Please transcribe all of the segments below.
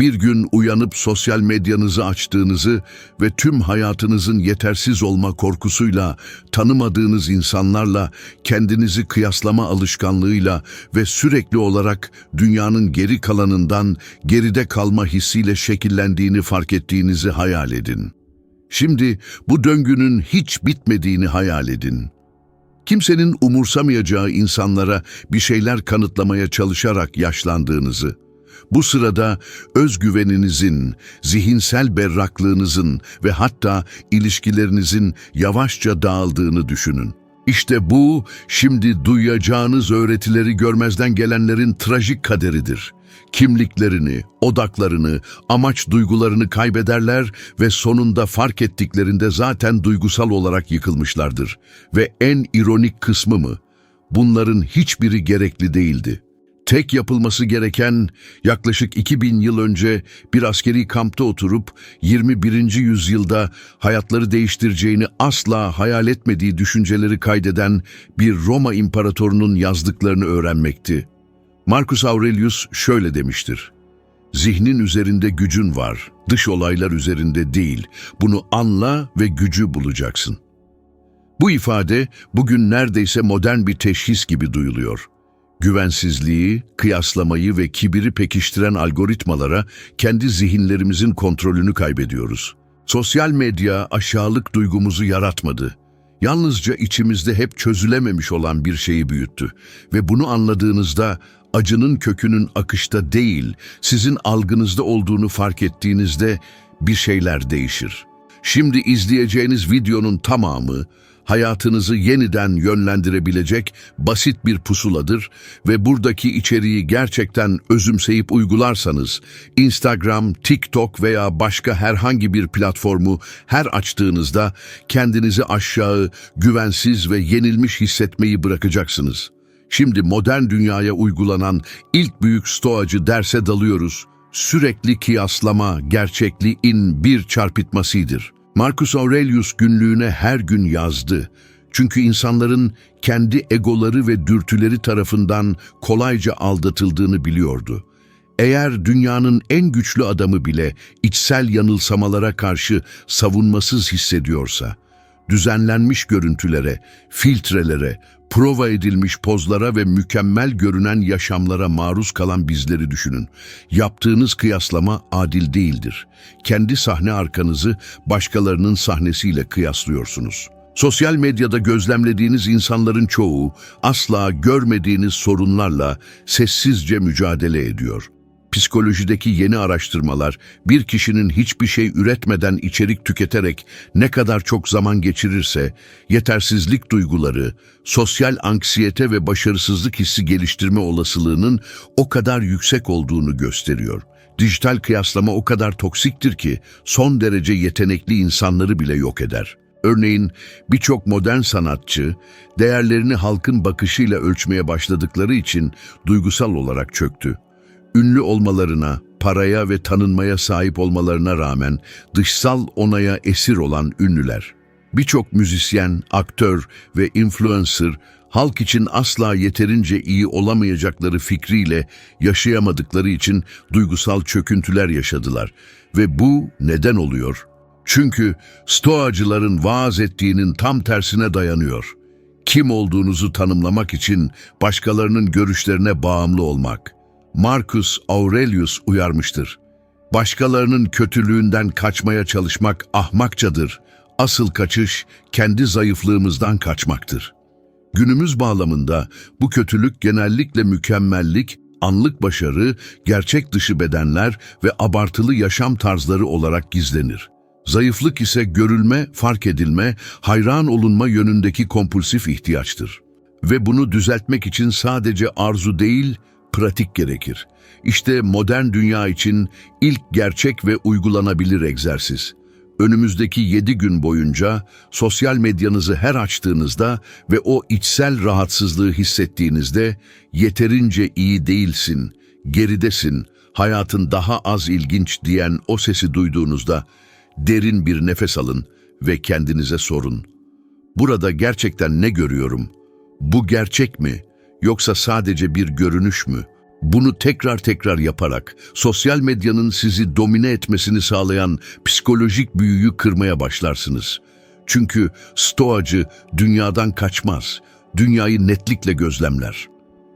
Bir gün uyanıp sosyal medyanızı açtığınızı ve tüm hayatınızın yetersiz olma korkusuyla, tanımadığınız insanlarla, kendinizi kıyaslama alışkanlığıyla ve sürekli olarak dünyanın geri kalanından geride kalma hissiyle şekillendiğini fark ettiğinizi hayal edin. Şimdi bu döngünün hiç bitmediğini hayal edin. Kimsenin umursamayacağı insanlara bir şeyler kanıtlamaya çalışarak yaşlandığınızı, bu sırada özgüveninizin, zihinsel berraklığınızın ve hatta ilişkilerinizin yavaşça dağıldığını düşünün. İşte bu, şimdi duyacağınız öğretileri görmezden gelenlerin trajik kaderidir. Kimliklerini, odaklarını, amaç duygularını kaybederler ve sonunda fark ettiklerinde zaten duygusal olarak yıkılmışlardır. Ve en ironik kısmı mı? Bunların hiçbiri gerekli değildi. Tek yapılması gereken yaklaşık 2000 yıl önce bir askeri kampta oturup 21. yüzyılda hayatları değiştireceğini asla hayal etmediği düşünceleri kaydeden bir Roma imparatorunun yazdıklarını öğrenmekti. Marcus Aurelius şöyle demiştir. Zihnin üzerinde gücün var, dış olaylar üzerinde değil. Bunu anla ve gücü bulacaksın. Bu ifade bugün neredeyse modern bir teşhis gibi duyuluyor. Güvensizliği, kıyaslamayı ve kibiri pekiştiren algoritmalara kendi zihinlerimizin kontrolünü kaybediyoruz. Sosyal medya aşağılık duygumuzu yaratmadı. Yalnızca içimizde hep çözülememiş olan bir şeyi büyüttü. Ve bunu anladığınızda acının kökünün akışta değil, sizin algınızda olduğunu fark ettiğinizde bir şeyler değişir. Şimdi izleyeceğiniz videonun tamamı hayatınızı yeniden yönlendirebilecek basit bir pusuladır ve buradaki içeriği gerçekten özümseyip uygularsanız Instagram, TikTok veya başka herhangi bir platformu her açtığınızda kendinizi aşağı, güvensiz ve yenilmiş hissetmeyi bırakacaksınız. Şimdi modern dünyaya uygulanan ilk büyük stoacı derse dalıyoruz. Sürekli kıyaslama gerçekliğin bir çarpıtmasıdır. Marcus Aurelius günlüğüne her gün yazdı. Çünkü insanların kendi egoları ve dürtüleri tarafından kolayca aldatıldığını biliyordu. Eğer dünyanın en güçlü adamı bile içsel yanılsamalara karşı savunmasız hissediyorsa, düzenlenmiş görüntülere, filtrelere, prova edilmiş pozlara ve mükemmel görünen yaşamlara maruz kalan bizleri düşünün. Yaptığınız kıyaslama adil değildir. Kendi sahne arkanızı başkalarının sahnesiyle kıyaslıyorsunuz. Sosyal medyada gözlemlediğiniz insanların çoğu asla görmediğiniz sorunlarla sessizce mücadele ediyor. Psikolojideki yeni araştırmalar bir kişinin hiçbir şey üretmeden içerik tüketerek ne kadar çok zaman geçirirse yetersizlik duyguları, sosyal anksiyete ve başarısızlık hissi geliştirme olasılığının o kadar yüksek olduğunu gösteriyor. Dijital kıyaslama o kadar toksiktir ki son derece yetenekli insanları bile yok eder. Örneğin birçok modern sanatçı değerlerini halkın bakışıyla ölçmeye başladıkları için duygusal olarak çöktü ünlü olmalarına, paraya ve tanınmaya sahip olmalarına rağmen dışsal onaya esir olan ünlüler. Birçok müzisyen, aktör ve influencer halk için asla yeterince iyi olamayacakları fikriyle yaşayamadıkları için duygusal çöküntüler yaşadılar. Ve bu neden oluyor? Çünkü stoacıların vaaz ettiğinin tam tersine dayanıyor. Kim olduğunuzu tanımlamak için başkalarının görüşlerine bağımlı olmak. Marcus Aurelius uyarmıştır. Başkalarının kötülüğünden kaçmaya çalışmak ahmakçadır. Asıl kaçış kendi zayıflığımızdan kaçmaktır. Günümüz bağlamında bu kötülük genellikle mükemmellik, anlık başarı, gerçek dışı bedenler ve abartılı yaşam tarzları olarak gizlenir. Zayıflık ise görülme, fark edilme, hayran olunma yönündeki kompulsif ihtiyaçtır. Ve bunu düzeltmek için sadece arzu değil, pratik gerekir. İşte modern dünya için ilk gerçek ve uygulanabilir egzersiz. Önümüzdeki 7 gün boyunca sosyal medyanızı her açtığınızda ve o içsel rahatsızlığı hissettiğinizde yeterince iyi değilsin, geridesin, hayatın daha az ilginç diyen o sesi duyduğunuzda derin bir nefes alın ve kendinize sorun. Burada gerçekten ne görüyorum? Bu gerçek mi? Yoksa sadece bir görünüş mü? Bunu tekrar tekrar yaparak sosyal medyanın sizi domine etmesini sağlayan psikolojik büyüyü kırmaya başlarsınız. Çünkü stoacı dünyadan kaçmaz, dünyayı netlikle gözlemler.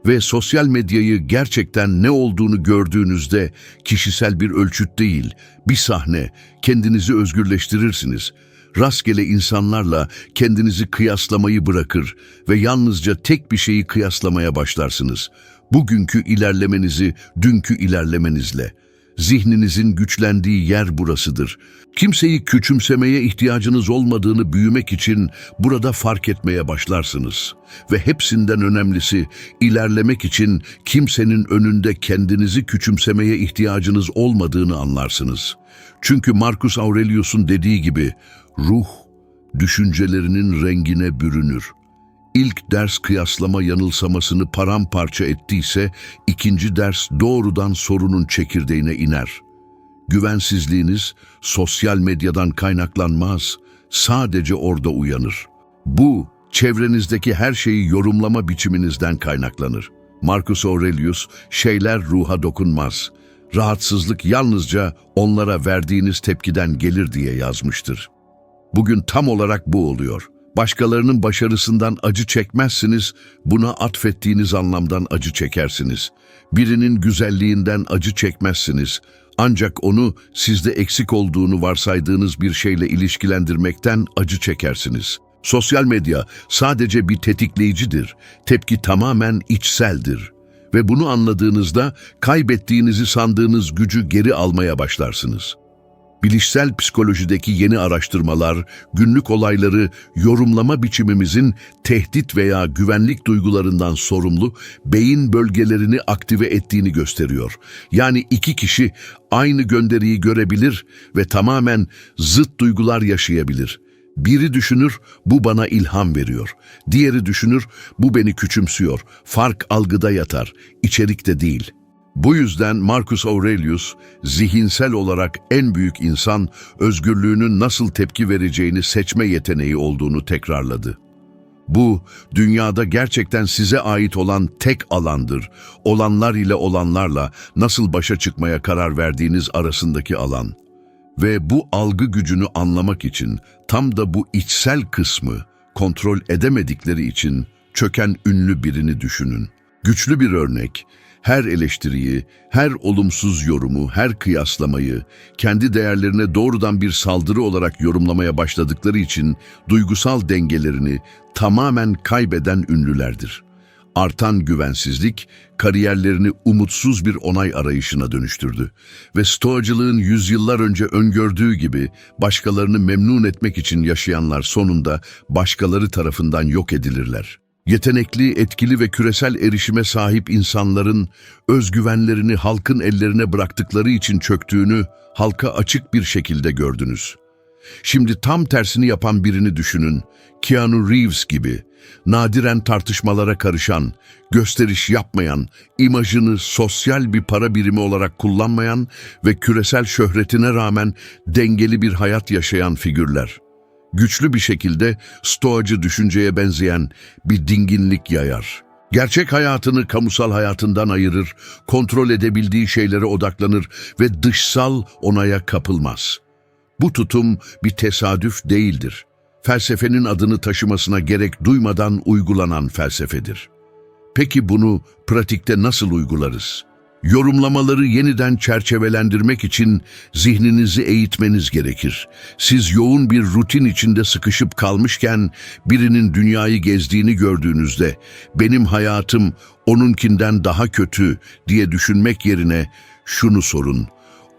Ve sosyal medyayı gerçekten ne olduğunu gördüğünüzde kişisel bir ölçüt değil, bir sahne, kendinizi özgürleştirirsiniz. Rastgele insanlarla kendinizi kıyaslamayı bırakır ve yalnızca tek bir şeyi kıyaslamaya başlarsınız. Bugünkü ilerlemenizi dünkü ilerlemenizle. Zihninizin güçlendiği yer burasıdır. Kimseyi küçümsemeye ihtiyacınız olmadığını büyümek için burada fark etmeye başlarsınız. Ve hepsinden önemlisi ilerlemek için kimsenin önünde kendinizi küçümsemeye ihtiyacınız olmadığını anlarsınız. Çünkü Marcus Aurelius'un dediği gibi ruh düşüncelerinin rengine bürünür. İlk ders kıyaslama yanılsamasını paramparça ettiyse, ikinci ders doğrudan sorunun çekirdeğine iner. Güvensizliğiniz sosyal medyadan kaynaklanmaz, sadece orada uyanır. Bu, çevrenizdeki her şeyi yorumlama biçiminizden kaynaklanır. Marcus Aurelius, şeyler ruha dokunmaz. Rahatsızlık yalnızca onlara verdiğiniz tepkiden gelir diye yazmıştır. Bugün tam olarak bu oluyor. Başkalarının başarısından acı çekmezsiniz, buna atfettiğiniz anlamdan acı çekersiniz. Birinin güzelliğinden acı çekmezsiniz. Ancak onu sizde eksik olduğunu varsaydığınız bir şeyle ilişkilendirmekten acı çekersiniz. Sosyal medya sadece bir tetikleyicidir. Tepki tamamen içseldir. Ve bunu anladığınızda kaybettiğinizi sandığınız gücü geri almaya başlarsınız.'' Bilişsel psikolojideki yeni araştırmalar, günlük olayları yorumlama biçimimizin tehdit veya güvenlik duygularından sorumlu beyin bölgelerini aktive ettiğini gösteriyor. Yani iki kişi aynı gönderiyi görebilir ve tamamen zıt duygular yaşayabilir. Biri düşünür, bu bana ilham veriyor. Diğeri düşünür, bu beni küçümsüyor. Fark algıda yatar, içerikte değil.'' Bu yüzden Marcus Aurelius, zihinsel olarak en büyük insan, özgürlüğünün nasıl tepki vereceğini seçme yeteneği olduğunu tekrarladı. Bu, dünyada gerçekten size ait olan tek alandır. Olanlar ile olanlarla nasıl başa çıkmaya karar verdiğiniz arasındaki alan. Ve bu algı gücünü anlamak için tam da bu içsel kısmı kontrol edemedikleri için çöken ünlü birini düşünün. Güçlü bir örnek, her eleştiriyi, her olumsuz yorumu, her kıyaslamayı kendi değerlerine doğrudan bir saldırı olarak yorumlamaya başladıkları için duygusal dengelerini tamamen kaybeden ünlülerdir. Artan güvensizlik, kariyerlerini umutsuz bir onay arayışına dönüştürdü ve stoacılığın yüzyıllar önce öngördüğü gibi başkalarını memnun etmek için yaşayanlar sonunda başkaları tarafından yok edilirler. Yetenekli, etkili ve küresel erişime sahip insanların özgüvenlerini halkın ellerine bıraktıkları için çöktüğünü halka açık bir şekilde gördünüz. Şimdi tam tersini yapan birini düşünün. Keanu Reeves gibi, nadiren tartışmalara karışan, gösteriş yapmayan, imajını sosyal bir para birimi olarak kullanmayan ve küresel şöhretine rağmen dengeli bir hayat yaşayan figürler güçlü bir şekilde stoacı düşünceye benzeyen bir dinginlik yayar. Gerçek hayatını kamusal hayatından ayırır, kontrol edebildiği şeylere odaklanır ve dışsal onaya kapılmaz. Bu tutum bir tesadüf değildir. Felsefenin adını taşımasına gerek duymadan uygulanan felsefedir. Peki bunu pratikte nasıl uygularız? Yorumlamaları yeniden çerçevelendirmek için zihninizi eğitmeniz gerekir. Siz yoğun bir rutin içinde sıkışıp kalmışken birinin dünyayı gezdiğini gördüğünüzde benim hayatım onunkinden daha kötü diye düşünmek yerine şunu sorun.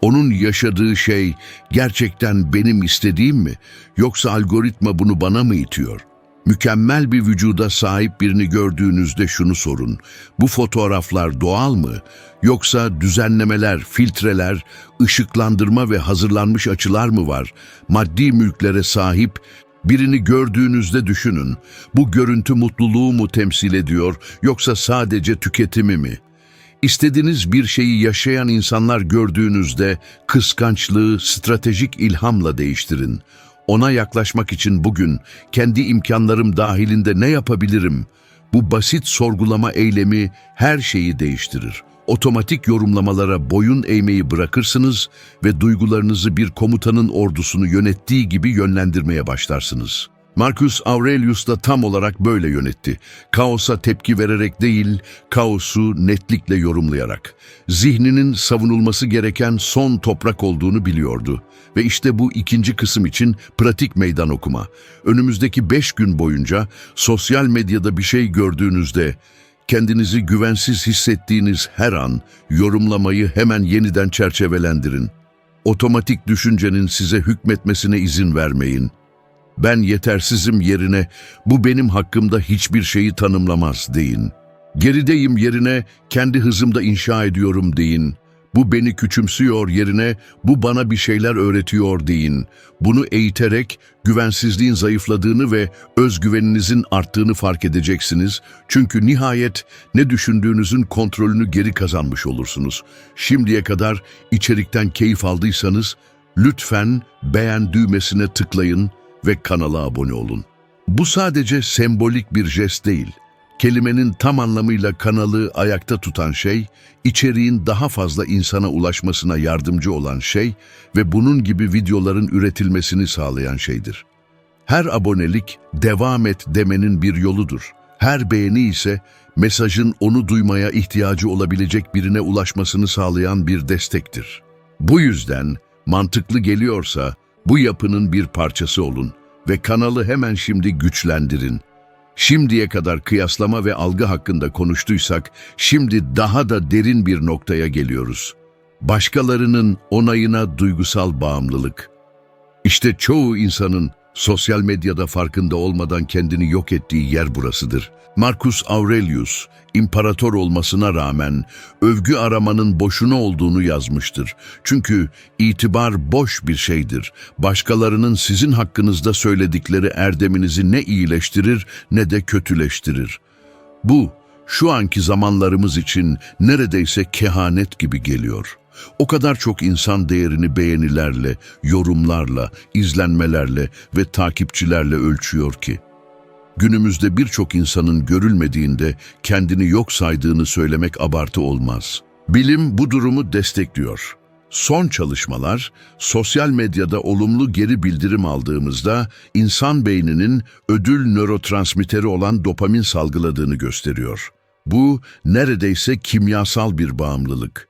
Onun yaşadığı şey gerçekten benim istediğim mi yoksa algoritma bunu bana mı itiyor?'' Mükemmel bir vücuda sahip birini gördüğünüzde şunu sorun. Bu fotoğraflar doğal mı? Yoksa düzenlemeler, filtreler, ışıklandırma ve hazırlanmış açılar mı var? Maddi mülklere sahip birini gördüğünüzde düşünün. Bu görüntü mutluluğu mu temsil ediyor yoksa sadece tüketimi mi? İstediğiniz bir şeyi yaşayan insanlar gördüğünüzde kıskançlığı stratejik ilhamla değiştirin. Ona yaklaşmak için bugün kendi imkanlarım dahilinde ne yapabilirim? Bu basit sorgulama eylemi her şeyi değiştirir. otomatik yorumlamalara boyun eğmeyi bırakırsınız ve duygularınızı bir komutanın ordusunu yönettiği gibi yönlendirmeye başlarsınız. Marcus Aurelius da tam olarak böyle yönetti. Kaosa tepki vererek değil, kaosu netlikle yorumlayarak. Zihninin savunulması gereken son toprak olduğunu biliyordu. Ve işte bu ikinci kısım için pratik meydan okuma. Önümüzdeki beş gün boyunca sosyal medyada bir şey gördüğünüzde kendinizi güvensiz hissettiğiniz her an yorumlamayı hemen yeniden çerçevelendirin. Otomatik düşüncenin size hükmetmesine izin vermeyin. Ben yetersizim yerine bu benim hakkımda hiçbir şeyi tanımlamaz deyin. Gerideyim yerine kendi hızımda inşa ediyorum deyin. Bu beni küçümsüyor yerine bu bana bir şeyler öğretiyor deyin. Bunu eğiterek güvensizliğin zayıfladığını ve özgüveninizin arttığını fark edeceksiniz. Çünkü nihayet ne düşündüğünüzün kontrolünü geri kazanmış olursunuz. Şimdiye kadar içerikten keyif aldıysanız lütfen beğen düğmesine tıklayın ve kanala abone olun. Bu sadece sembolik bir jest değil. Kelimenin tam anlamıyla kanalı ayakta tutan şey, içeriğin daha fazla insana ulaşmasına yardımcı olan şey ve bunun gibi videoların üretilmesini sağlayan şeydir. Her abonelik devam et demenin bir yoludur. Her beğeni ise mesajın onu duymaya ihtiyacı olabilecek birine ulaşmasını sağlayan bir destektir. Bu yüzden mantıklı geliyorsa bu yapının bir parçası olun ve kanalı hemen şimdi güçlendirin. Şimdiye kadar kıyaslama ve algı hakkında konuştuysak, şimdi daha da derin bir noktaya geliyoruz. Başkalarının onayına duygusal bağımlılık. İşte çoğu insanın sosyal medyada farkında olmadan kendini yok ettiği yer burasıdır. Marcus Aurelius, imparator olmasına rağmen övgü aramanın boşuna olduğunu yazmıştır. Çünkü itibar boş bir şeydir. Başkalarının sizin hakkınızda söyledikleri erdeminizi ne iyileştirir ne de kötüleştirir. Bu, şu anki zamanlarımız için neredeyse kehanet gibi geliyor. O kadar çok insan değerini beğenilerle, yorumlarla, izlenmelerle ve takipçilerle ölçüyor ki. Günümüzde birçok insanın görülmediğinde kendini yok saydığını söylemek abartı olmaz. Bilim bu durumu destekliyor. Son çalışmalar, sosyal medyada olumlu geri bildirim aldığımızda insan beyninin ödül nörotransmiteri olan dopamin salgıladığını gösteriyor. Bu neredeyse kimyasal bir bağımlılık.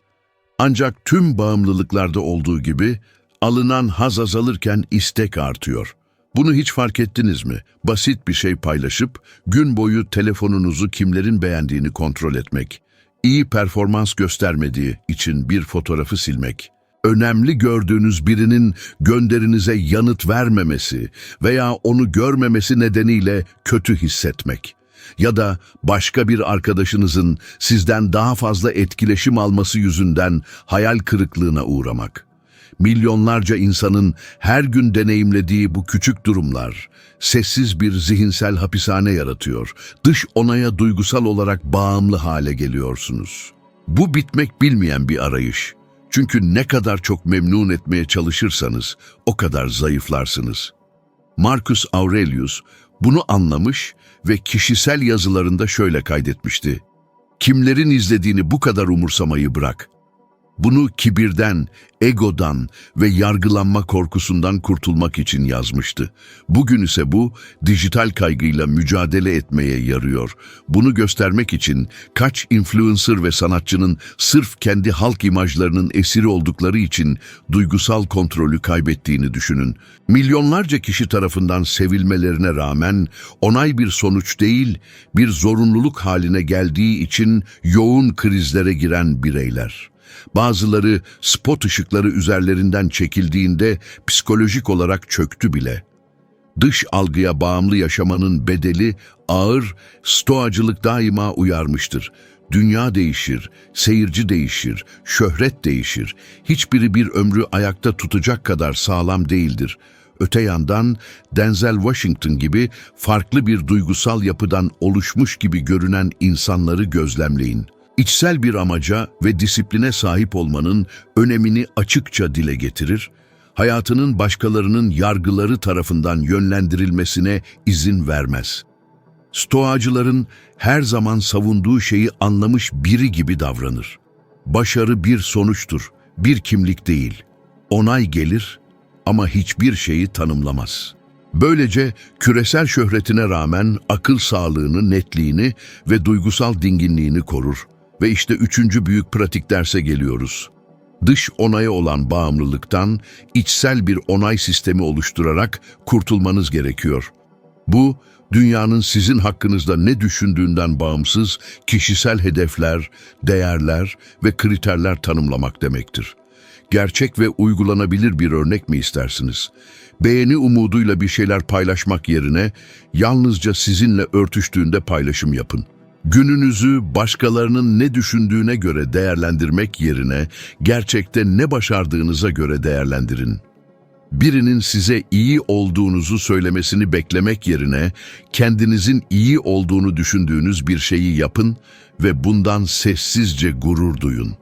Ancak tüm bağımlılıklarda olduğu gibi alınan haz azalırken istek artıyor. Bunu hiç fark ettiniz mi? Basit bir şey paylaşıp gün boyu telefonunuzu kimlerin beğendiğini kontrol etmek, iyi performans göstermediği için bir fotoğrafı silmek, önemli gördüğünüz birinin gönderinize yanıt vermemesi veya onu görmemesi nedeniyle kötü hissetmek ya da başka bir arkadaşınızın sizden daha fazla etkileşim alması yüzünden hayal kırıklığına uğramak. Milyonlarca insanın her gün deneyimlediği bu küçük durumlar sessiz bir zihinsel hapishane yaratıyor. Dış onaya duygusal olarak bağımlı hale geliyorsunuz. Bu bitmek bilmeyen bir arayış. Çünkü ne kadar çok memnun etmeye çalışırsanız o kadar zayıflarsınız. Marcus Aurelius bunu anlamış ve kişisel yazılarında şöyle kaydetmişti. Kimlerin izlediğini bu kadar umursamayı bırak. Bunu kibirden, egodan ve yargılanma korkusundan kurtulmak için yazmıştı. Bugün ise bu dijital kaygıyla mücadele etmeye yarıyor. Bunu göstermek için kaç influencer ve sanatçının sırf kendi halk imajlarının esiri oldukları için duygusal kontrolü kaybettiğini düşünün. Milyonlarca kişi tarafından sevilmelerine rağmen onay bir sonuç değil, bir zorunluluk haline geldiği için yoğun krizlere giren bireyler. Bazıları spot ışıkları üzerlerinden çekildiğinde psikolojik olarak çöktü bile. Dış algıya bağımlı yaşamanın bedeli ağır, stoacılık daima uyarmıştır. Dünya değişir, seyirci değişir, şöhret değişir. Hiçbiri bir ömrü ayakta tutacak kadar sağlam değildir. Öte yandan Denzel Washington gibi farklı bir duygusal yapıdan oluşmuş gibi görünen insanları gözlemleyin. İçsel bir amaca ve disipline sahip olmanın önemini açıkça dile getirir, hayatının başkalarının yargıları tarafından yönlendirilmesine izin vermez. Stoacıların her zaman savunduğu şeyi anlamış biri gibi davranır. Başarı bir sonuçtur, bir kimlik değil. Onay gelir ama hiçbir şeyi tanımlamaz. Böylece küresel şöhretine rağmen akıl sağlığını, netliğini ve duygusal dinginliğini korur. Ve işte üçüncü büyük pratik derse geliyoruz. Dış onaya olan bağımlılıktan içsel bir onay sistemi oluşturarak kurtulmanız gerekiyor. Bu, dünyanın sizin hakkınızda ne düşündüğünden bağımsız kişisel hedefler, değerler ve kriterler tanımlamak demektir. Gerçek ve uygulanabilir bir örnek mi istersiniz? Beğeni umuduyla bir şeyler paylaşmak yerine yalnızca sizinle örtüştüğünde paylaşım yapın. Gününüzü başkalarının ne düşündüğüne göre değerlendirmek yerine gerçekte ne başardığınıza göre değerlendirin. Birinin size iyi olduğunuzu söylemesini beklemek yerine kendinizin iyi olduğunu düşündüğünüz bir şeyi yapın ve bundan sessizce gurur duyun.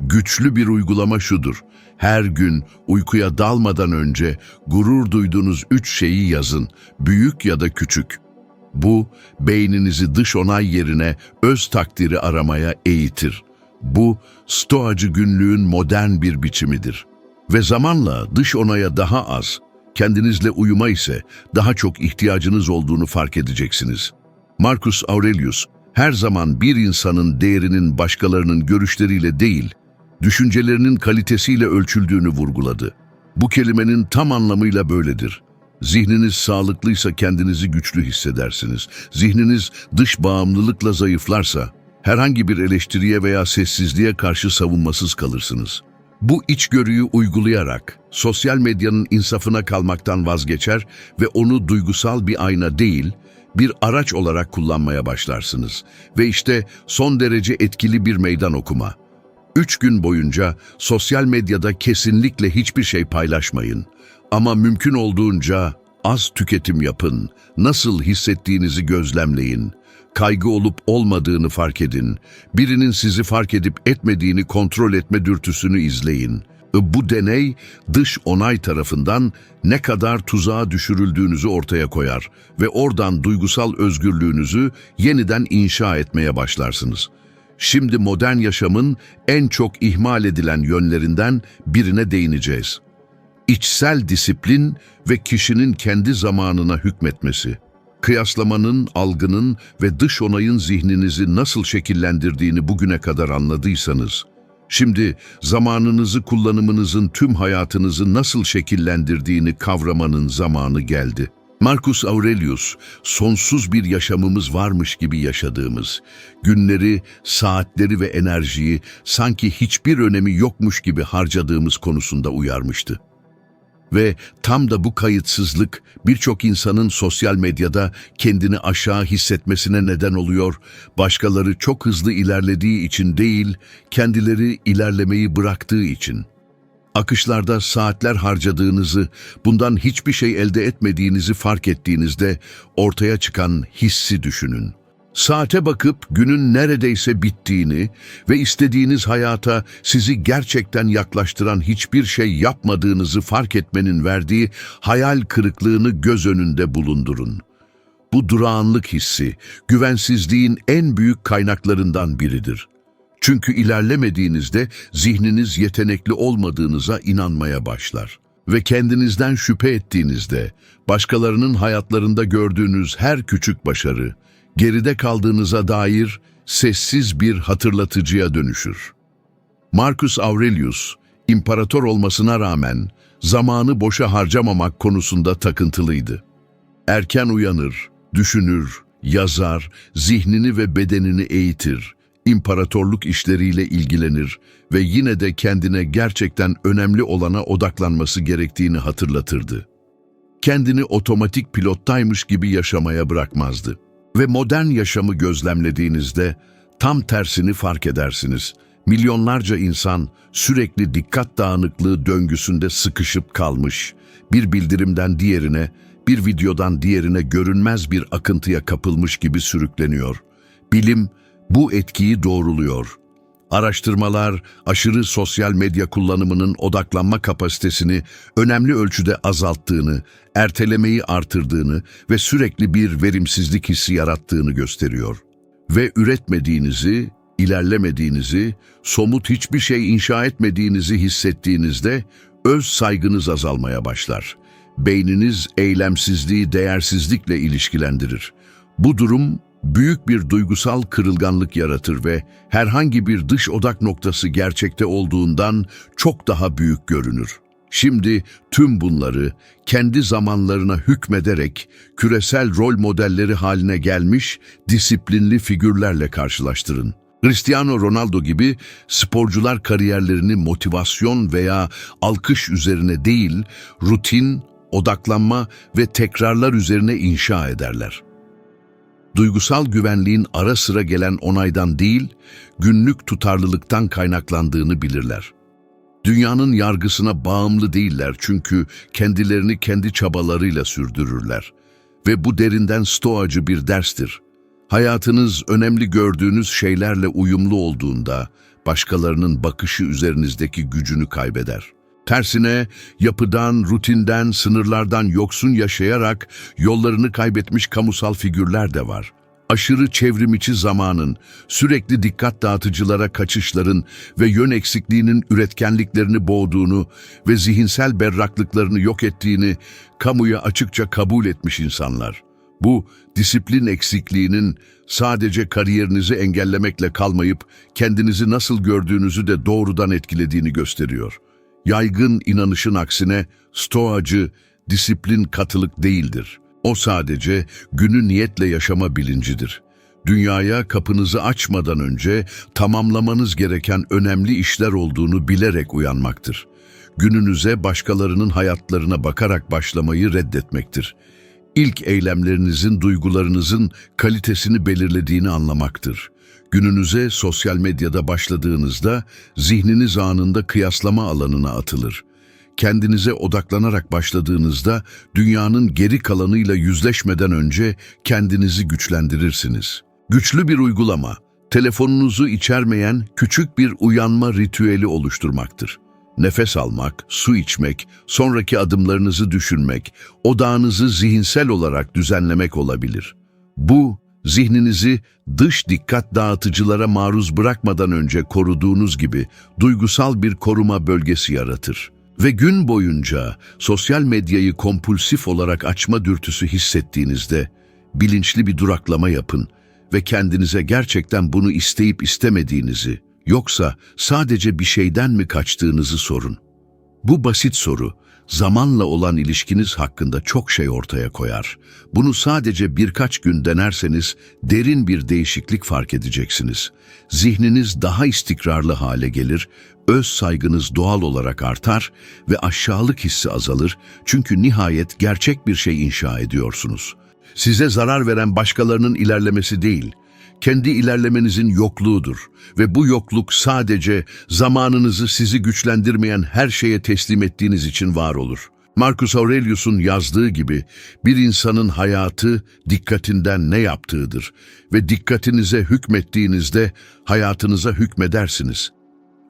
Güçlü bir uygulama şudur. Her gün uykuya dalmadan önce gurur duyduğunuz üç şeyi yazın, büyük ya da küçük. Bu, beyninizi dış onay yerine öz takdiri aramaya eğitir. Bu, stoacı günlüğün modern bir biçimidir. Ve zamanla dış onaya daha az, kendinizle uyuma ise daha çok ihtiyacınız olduğunu fark edeceksiniz. Marcus Aurelius, her zaman bir insanın değerinin başkalarının görüşleriyle değil, düşüncelerinin kalitesiyle ölçüldüğünü vurguladı. Bu kelimenin tam anlamıyla böyledir. Zihniniz sağlıklıysa kendinizi güçlü hissedersiniz. Zihniniz dış bağımlılıkla zayıflarsa herhangi bir eleştiriye veya sessizliğe karşı savunmasız kalırsınız. Bu içgörüyü uygulayarak sosyal medyanın insafına kalmaktan vazgeçer ve onu duygusal bir ayna değil, bir araç olarak kullanmaya başlarsınız. Ve işte son derece etkili bir meydan okuma. Üç gün boyunca sosyal medyada kesinlikle hiçbir şey paylaşmayın. Ama mümkün olduğunca az tüketim yapın. Nasıl hissettiğinizi gözlemleyin. Kaygı olup olmadığını fark edin. Birinin sizi fark edip etmediğini kontrol etme dürtüsünü izleyin. Bu deney dış onay tarafından ne kadar tuzağa düşürüldüğünüzü ortaya koyar ve oradan duygusal özgürlüğünüzü yeniden inşa etmeye başlarsınız. Şimdi modern yaşamın en çok ihmal edilen yönlerinden birine değineceğiz. İçsel disiplin ve kişinin kendi zamanına hükmetmesi. Kıyaslamanın, algının ve dış onayın zihninizi nasıl şekillendirdiğini bugüne kadar anladıysanız, şimdi zamanınızı kullanımınızın tüm hayatınızı nasıl şekillendirdiğini kavramanın zamanı geldi. Marcus Aurelius, sonsuz bir yaşamımız varmış gibi yaşadığımız, günleri, saatleri ve enerjiyi sanki hiçbir önemi yokmuş gibi harcadığımız konusunda uyarmıştı. Ve tam da bu kayıtsızlık birçok insanın sosyal medyada kendini aşağı hissetmesine neden oluyor, başkaları çok hızlı ilerlediği için değil, kendileri ilerlemeyi bıraktığı için. Akışlarda saatler harcadığınızı, bundan hiçbir şey elde etmediğinizi fark ettiğinizde ortaya çıkan hissi düşünün. Saate bakıp günün neredeyse bittiğini ve istediğiniz hayata sizi gerçekten yaklaştıran hiçbir şey yapmadığınızı fark etmenin verdiği hayal kırıklığını göz önünde bulundurun. Bu durağanlık hissi, güvensizliğin en büyük kaynaklarından biridir. Çünkü ilerlemediğinizde zihniniz yetenekli olmadığınıza inanmaya başlar. Ve kendinizden şüphe ettiğinizde, başkalarının hayatlarında gördüğünüz her küçük başarı, geride kaldığınıza dair sessiz bir hatırlatıcıya dönüşür. Marcus Aurelius, imparator olmasına rağmen zamanı boşa harcamamak konusunda takıntılıydı. Erken uyanır, düşünür, yazar, zihnini ve bedenini eğitir, imparatorluk işleriyle ilgilenir ve yine de kendine gerçekten önemli olana odaklanması gerektiğini hatırlatırdı. Kendini otomatik pilottaymış gibi yaşamaya bırakmazdı. Ve modern yaşamı gözlemlediğinizde tam tersini fark edersiniz. Milyonlarca insan sürekli dikkat dağınıklığı döngüsünde sıkışıp kalmış, bir bildirimden diğerine, bir videodan diğerine görünmez bir akıntıya kapılmış gibi sürükleniyor. Bilim bu etkiyi doğruluyor. Araştırmalar, aşırı sosyal medya kullanımının odaklanma kapasitesini önemli ölçüde azalttığını, ertelemeyi artırdığını ve sürekli bir verimsizlik hissi yarattığını gösteriyor. Ve üretmediğinizi, İlerlemediğinizi, somut hiçbir şey inşa etmediğinizi hissettiğinizde öz saygınız azalmaya başlar. Beyniniz eylemsizliği değersizlikle ilişkilendirir. Bu durum büyük bir duygusal kırılganlık yaratır ve herhangi bir dış odak noktası gerçekte olduğundan çok daha büyük görünür. Şimdi tüm bunları kendi zamanlarına hükmederek küresel rol modelleri haline gelmiş disiplinli figürlerle karşılaştırın. Cristiano Ronaldo gibi sporcular kariyerlerini motivasyon veya alkış üzerine değil, rutin, odaklanma ve tekrarlar üzerine inşa ederler. Duygusal güvenliğin ara sıra gelen onaydan değil, günlük tutarlılıktan kaynaklandığını bilirler. Dünyanın yargısına bağımlı değiller çünkü kendilerini kendi çabalarıyla sürdürürler. Ve bu derinden stoacı bir derstir. Hayatınız önemli gördüğünüz şeylerle uyumlu olduğunda başkalarının bakışı üzerinizdeki gücünü kaybeder. Tersine yapıdan, rutinden, sınırlardan yoksun yaşayarak yollarını kaybetmiş kamusal figürler de var. Aşırı çevrimiçi zamanın, sürekli dikkat dağıtıcılara kaçışların ve yön eksikliğinin üretkenliklerini boğduğunu ve zihinsel berraklıklarını yok ettiğini kamuya açıkça kabul etmiş insanlar. Bu disiplin eksikliğinin sadece kariyerinizi engellemekle kalmayıp kendinizi nasıl gördüğünüzü de doğrudan etkilediğini gösteriyor. Yaygın inanışın aksine stoacı disiplin katılık değildir. O sadece günü niyetle yaşama bilincidir. Dünyaya kapınızı açmadan önce tamamlamanız gereken önemli işler olduğunu bilerek uyanmaktır. Gününüze başkalarının hayatlarına bakarak başlamayı reddetmektir. İlk eylemlerinizin duygularınızın kalitesini belirlediğini anlamaktır. Gününüze sosyal medyada başladığınızda zihniniz anında kıyaslama alanına atılır. Kendinize odaklanarak başladığınızda dünyanın geri kalanıyla yüzleşmeden önce kendinizi güçlendirirsiniz. Güçlü bir uygulama, telefonunuzu içermeyen küçük bir uyanma ritüeli oluşturmaktır. Nefes almak, su içmek, sonraki adımlarınızı düşünmek, odağınızı zihinsel olarak düzenlemek olabilir. Bu, zihninizi dış dikkat dağıtıcılara maruz bırakmadan önce koruduğunuz gibi duygusal bir koruma bölgesi yaratır. Ve gün boyunca sosyal medyayı kompulsif olarak açma dürtüsü hissettiğinizde bilinçli bir duraklama yapın ve kendinize gerçekten bunu isteyip istemediğinizi yoksa sadece bir şeyden mi kaçtığınızı sorun. Bu basit soru zamanla olan ilişkiniz hakkında çok şey ortaya koyar. Bunu sadece birkaç gün denerseniz derin bir değişiklik fark edeceksiniz. Zihniniz daha istikrarlı hale gelir, öz saygınız doğal olarak artar ve aşağılık hissi azalır çünkü nihayet gerçek bir şey inşa ediyorsunuz. Size zarar veren başkalarının ilerlemesi değil, kendi ilerlemenizin yokluğudur ve bu yokluk sadece zamanınızı sizi güçlendirmeyen her şeye teslim ettiğiniz için var olur. Marcus Aurelius'un yazdığı gibi bir insanın hayatı dikkatinden ne yaptığıdır ve dikkatinize hükmettiğinizde hayatınıza hükmedersiniz.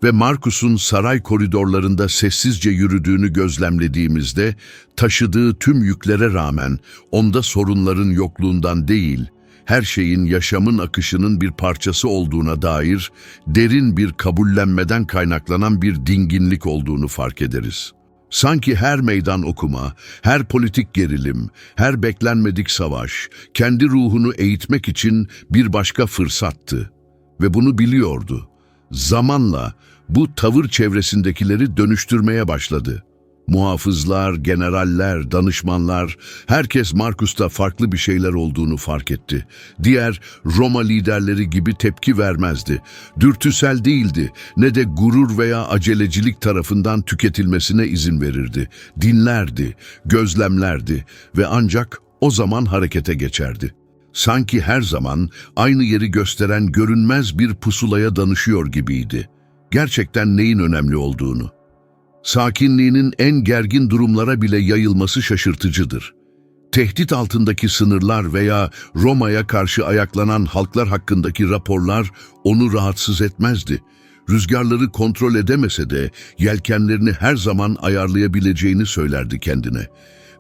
Ve Marcus'un saray koridorlarında sessizce yürüdüğünü gözlemlediğimizde taşıdığı tüm yüklere rağmen onda sorunların yokluğundan değil, her şeyin yaşamın akışının bir parçası olduğuna dair derin bir kabullenmeden kaynaklanan bir dinginlik olduğunu fark ederiz. Sanki her meydan okuma, her politik gerilim, her beklenmedik savaş, kendi ruhunu eğitmek için bir başka fırsattı. Ve bunu biliyordu. Zamanla bu tavır çevresindekileri dönüştürmeye başladı. Muhafızlar, generaller, danışmanlar, herkes Markus'ta farklı bir şeyler olduğunu fark etti. Diğer Roma liderleri gibi tepki vermezdi. Dürtüsel değildi, ne de gurur veya acelecilik tarafından tüketilmesine izin verirdi. Dinlerdi, gözlemlerdi ve ancak o zaman harekete geçerdi. Sanki her zaman aynı yeri gösteren görünmez bir pusulaya danışıyor gibiydi. Gerçekten neyin önemli olduğunu. Sakinliğinin en gergin durumlara bile yayılması şaşırtıcıdır. Tehdit altındaki sınırlar veya Roma'ya karşı ayaklanan halklar hakkındaki raporlar onu rahatsız etmezdi. Rüzgarları kontrol edemese de yelkenlerini her zaman ayarlayabileceğini söylerdi kendine.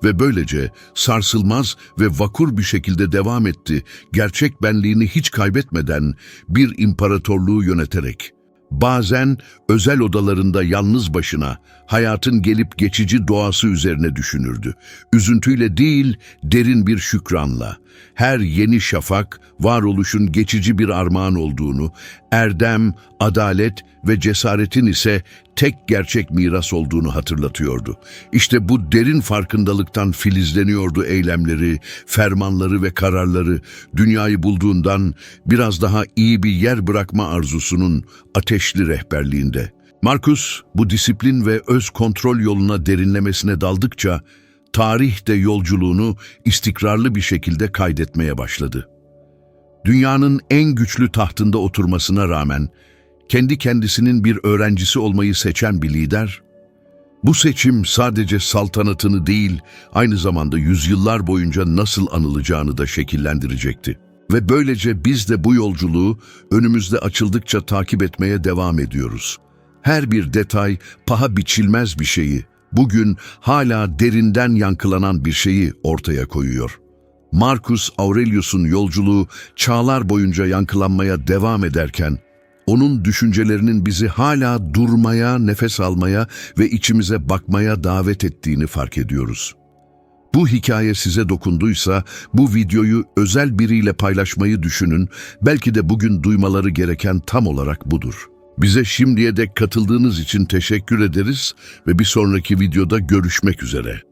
ve böylece sarsılmaz ve vakur bir şekilde devam etti, gerçek benliğini hiç kaybetmeden bir imparatorluğu yöneterek. Bazen özel odalarında yalnız başına hayatın gelip geçici doğası üzerine düşünürdü. Üzüntüyle değil, derin bir şükranla. Her yeni şafak, varoluşun geçici bir armağan olduğunu, erdem, adalet ve cesaretin ise tek gerçek miras olduğunu hatırlatıyordu. İşte bu derin farkındalıktan filizleniyordu eylemleri, fermanları ve kararları, dünyayı bulduğundan biraz daha iyi bir yer bırakma arzusunun ateşli rehberliğinde. Marcus bu disiplin ve öz kontrol yoluna derinlemesine daldıkça tarih de yolculuğunu istikrarlı bir şekilde kaydetmeye başladı. Dünyanın en güçlü tahtında oturmasına rağmen kendi kendisinin bir öğrencisi olmayı seçen bir lider, bu seçim sadece saltanatını değil, aynı zamanda yüzyıllar boyunca nasıl anılacağını da şekillendirecekti. Ve böylece biz de bu yolculuğu önümüzde açıldıkça takip etmeye devam ediyoruz. Her bir detay paha biçilmez bir şeyi, bugün hala derinden yankılanan bir şeyi ortaya koyuyor. Marcus Aurelius'un yolculuğu çağlar boyunca yankılanmaya devam ederken, onun düşüncelerinin bizi hala durmaya, nefes almaya ve içimize bakmaya davet ettiğini fark ediyoruz. Bu hikaye size dokunduysa bu videoyu özel biriyle paylaşmayı düşünün. Belki de bugün duymaları gereken tam olarak budur. Bize şimdiye dek katıldığınız için teşekkür ederiz ve bir sonraki videoda görüşmek üzere.